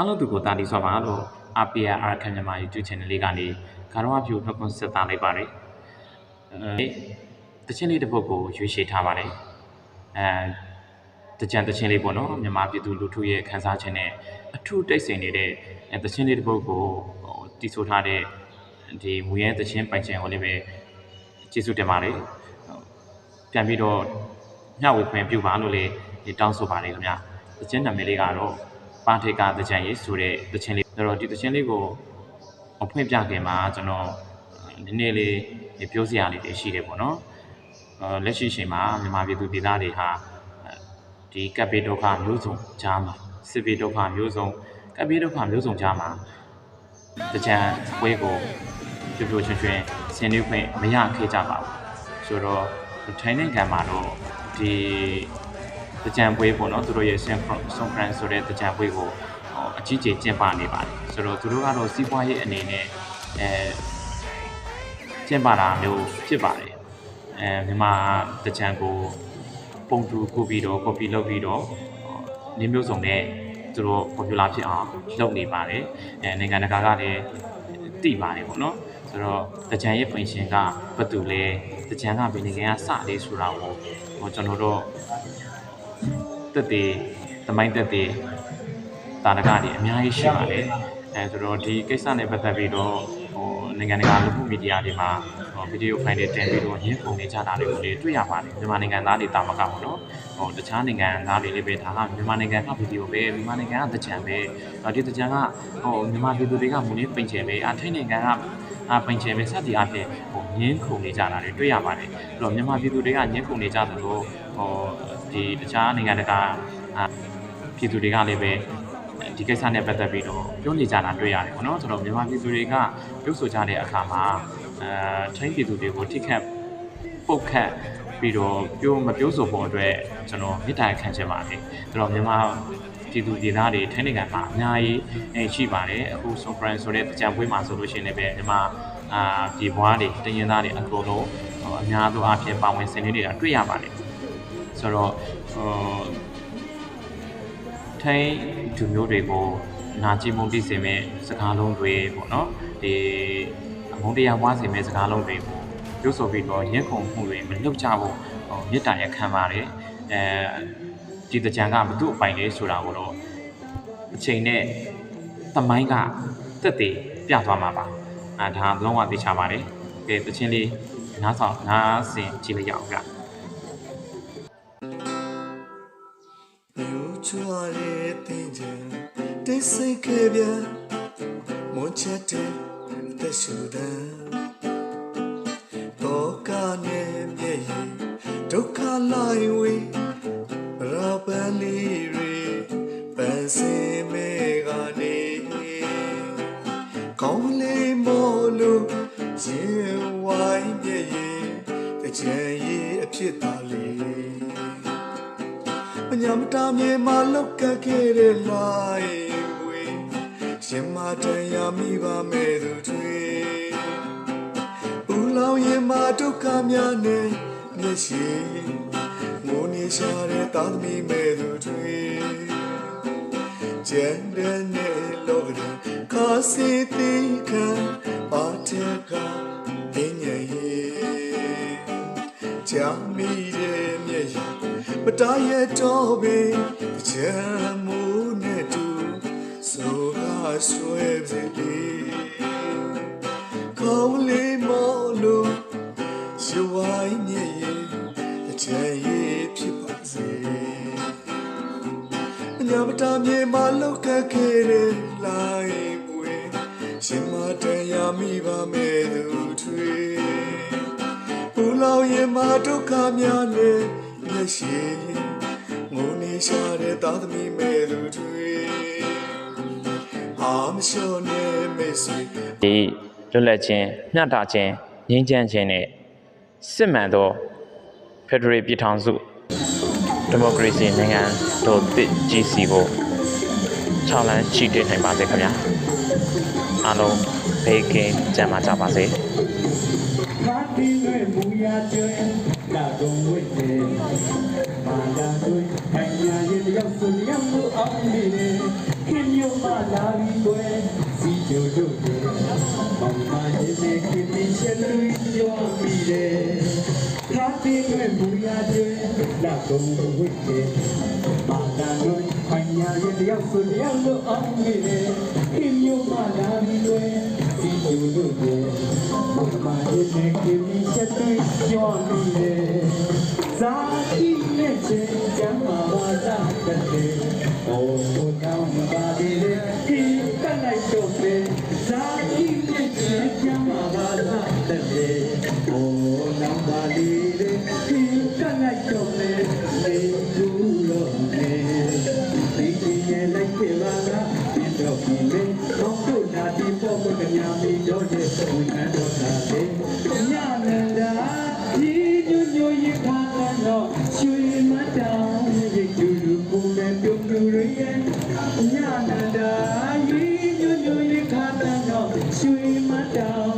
အားလုံးသူကိုတာလီဆိုပါလို့ APR အာခန်မြန်မာ YouTube channel လေးကနေဂါရဝဖြူနှုတ်ခွန်းဆက်တာလိုက်ပါတယ်အဲတချင်းလေးတစ်ပုဒ်ကိုရွေးချယ်ထားပါတယ်အဲတကြံတချင်းလေးပေါ့နော်မြန်မာပြည်သူလူထုရဲ့ခန်းစားခြင်းနဲ့အထူးတိတ်ဆိတ်နေတဲ့အဲတချင်းလေးတစ်ပုဒ်ကိုဟိုတီးဆိုထားတဲ့ဒီမူရဲတချင်းပိုင်ချင်ကိုလည်းပဲကျေးဇူးတင်ပါတယ်ပြန်ပြီးတော့ညဝေခွင့်ပြုပါလို့လည်းတောင်းဆိုပါတယ်ခင်ဗျတချင်းနာမည်လေးကတော့ ပါထေကာတကြံရေးဆိုတဲ့တခြင်းလေးအဲ့တော့ဒီတခြင်းလေးကိုအဖွင့်ပြခင်မှာကျွန်တော်နည်းနည်းလေးပြောစရာလေးတွေရှိတယ်ပေါ့နော်အဲလက်ရှိအချိန်မှာမြန်မာပြည်သူပြည်သားတွေဟာဒီကပ်ပေဒုက္ခမျိုးစုံကြားမှာစစ်ပေဒုက္ခမျိုးစုံကပ်ပေဒုက္ခမျိုးစုံကြားမှာတကြံပွဲကိုပြပြချွင်ချွင်ဆင်နွှဲခွင့်မရခဲ့ကြပါဘူးဆိုတော့ထိုင်းနိုင်ငံမှာတော့ဒီ တကြံပွဲပေါ့နော်သူတို့ရဲ့ဆန်ဆွန်ဖရန်ဆိုတဲ့တကြံပွဲကိုဟိုအကြီးကျယ်ကျင်းပနေပါတယ်ဆိုတော့သူတို့ကတော့စီးပွားရေးအနေနဲ့အဲကျင်းပတာမျိုးဖြစ်ပါတယ်အဲမြန်မာတကြံကိုပုံတူကိုပြီးတော့ copy လုပ်ပြီးတော့နေမျိုးစုံနဲ့သူတို့ popular ဖြစ်အောင်လုပ်နေပါတယ်အဲနိုင်ငံတကာကလည်းသိပါတယ်ပေါ့နော်ဆိုတော့တကြံရဲ့ပြင်ရှင်ကဘာတူလဲတကြံကဘယ်နိုင်ငံကစလေးဆိုတာကိုဟိုကျွန်တော်တို့ တက်သေးသမိုင်းတက်သေးတာရကတွေအများကြီးရှိပါတယ်အဲဆိုတော့ဒီကိစ္စနဲ့ပတ်သက်ပြီးတော့ဟိုနိုင်ငံတကာလူမှုမီဒီယာတွေမှာဟိုဗီဒီယိုဖိုင်တွေတင်ပြီးတော့ရင်းပုံနေကြတာတွေကိုလည်းတွေ့ရပါတယ်မြန်မာနိုင်ငံသားတွေတာမကပေါ့နော်ဟိုတခြားနိုင်ငံသားတွေလည်းပဲဒါကမြန်မာနိုင်ငံကဗီဒီယိုပဲမြန်မာနိုင်ငံကတကြံပဲဒီတကြံကဟိုမြန်မာပြည်သူတွေကမူရင်းပိန်ချယ်ပဲအထိုင်းနိုင်ငံကအပိန်ချယ်ပဲစသည်အဖြစ်ဟိုငင်းခုန်နေကြတာတွေတွေ့ရပါတယ်အဲ့တော့မြန်မာပြည်သူတွေကငင်းခုန်နေကြသလိုဟို ဒီတခြားနိုင်ငံတကာပြည်သူတွေကလည်းပဲဒီကိစ္စနဲ့ပတ်သက်ပြီးတော့ပြောနေကြတာတွေ့ရတယ်ပေါ့နော်ဆိုတော့မြန်မာပြည်သူတွေကပြောဆိုကြတဲ့အခါမှာအဲထိုင်းပြည်သူတွေကိုထိခတ်ပုတ်ခတ်ပြီးတော့ပြောမပြောဆိုဖို့အတွက်ကျွန်တော်မေတ္တာခံချင်ပါတယ်ဆိုတော့မြန်မာပြည်သူပြည်သားတွေထိုင်းနိုင်ငံမှာအများကြီးအဲရှိပါတယ်အခုဆွန်ဖရန်ဆိုတဲ့ကြံပွဲမှာဆိုလို့ရှိရင်လည်းပဲမြန်မာအာပြည်ပွားတွေတရင်သားတွေအကုန်လုံးဟိုအများသောအားဖြင့်ပါဝင်ဆင်နွှဲနေတာတွေ့ရပါတယ် ဆိုတော့ဟိုထိုင်းလူမျိုးတွေကိုနာကျင်မှုတိစေမဲ့စကားလုံးတွေပေါ့နော်ဒီအမုန်းတရားဝါစေမဲ့စကားလုံးတွေကိုပြောဆိုပြီးတော့ရင့်ခုံမှုတွေမလုပ်ကြဖို့ဟိုမေတ္တာရခံပါတယ်အဲဒီတကြံကဘု து အပိုင်လေးဆိုတာကိုတော့အချိန်နဲ့သမိုင်းကတက်တည်ပြသွားမှာပါအဲဒါလုံးဝသိချပါတယ်ကဲတချင်းလေးနားဆောင်နားဆင်ကြည့်လိုက်ရအောင်ဗျ ချွာရဲ့တင်ချင်တိတ်ဆိတ်ခဲ့ပြန်မွန်ချက်တဲ့သက်ရှူတဲ့တော့ကနဲ့မျက်ရည်ဒုက္ခလိုက်ဝေးရပန်လေးတွေပန်းစင်မဲကနေကောင်းလေးမို့လို့ရင်ဝိုင်းမျက်ရည်တကြံရည်အဖြစ်သားလေး မညာမတာမြေမှာလောက်ကခဲ့တဲ့လိုက်ဝေးရှင်မတန်ရမိပါမဲ့သူတွေဦးလောင်ရင်မှာဒုက္ခများနဲ့မျက်ရှိငိုနေရှာတဲ့သာသမီမဲ့သူတွေကျန်တဲ့နဲ့လောကရဲ့ခါစီတိခံပါတဲ့ကပညာရဲ့ကြာမိတဲ့မျက်ရည် မတရတော့ပင်ကြံမှုနဲ့တူဆိုကားဆွဲစေလေကောင်းလေးမလို့ရွှိုင်းမျက်ရည်အချမ်းရည်ဖြစ်ပါစေညမတာမြေမှာလောက်ကခဲ့တဲ့လိုက်ပွေရှင်မတန်ရမိပါမဲ့သူတွေဘူးလောင်ရင်မှာဒုက္ခများနဲ့မျက် ရှိငုံနေရှာတဲ့သာသမီမဲ့သူတွေအာမလျှော်နဲ့မေဆွေဒီလွတ်လပ်ခြင်းမျှတခြင်းငြိမ်းချမ်းခြင်းနဲ့စစ်မှန်သောဖက်ဒရယ်ပြည်ထောင်စုဒီမိုကရေစီနိုင်ငံတို့တည်ကြီးစီကို6လမ်းရှိတင်နိုင်ပါစေခင်ဗျာအားလုံးဘေးကင်းကြမ်းပါကြပါစေမာတီရွေမူရကျွဲ လာကုန်ဝိတေမာလာတွေခိုင်ညာရဲ့ရောက်စုံရောက်မှုအောင်နေတယ်ခင်မျိုးမှလာပြီးွယ်စီကြိုတို့တယ်မောင်မရဲ့နေခင်မင်းရှယ်လူပြောမိတယ်ခါတဲ့ွယ်မူရတဲ့လာကုန်ဝိတ် ယောက်ဆိုတယောက်လို့အောင်မိတယ်ခင်မျိုးမှလာပြီးွယ်စီကြိုတို့တယ်မောင်မရဲ့နေခင်မင်းရှယ်လူပြောမိတယ်ဇာတိနဲ့ချင်းချမ်းသာပါသာတဲ့။အိုး ညာမီတော့တဲ့ဝင်တော့တာလေညနန္ဒာဒီညညရခါတော့ရွှေမတောင်ရိတ်တူလူကိုလည်းပြုံးလူရဲ့ညနန္ဒာဒီညညရခါတော့ရွှေမတောင်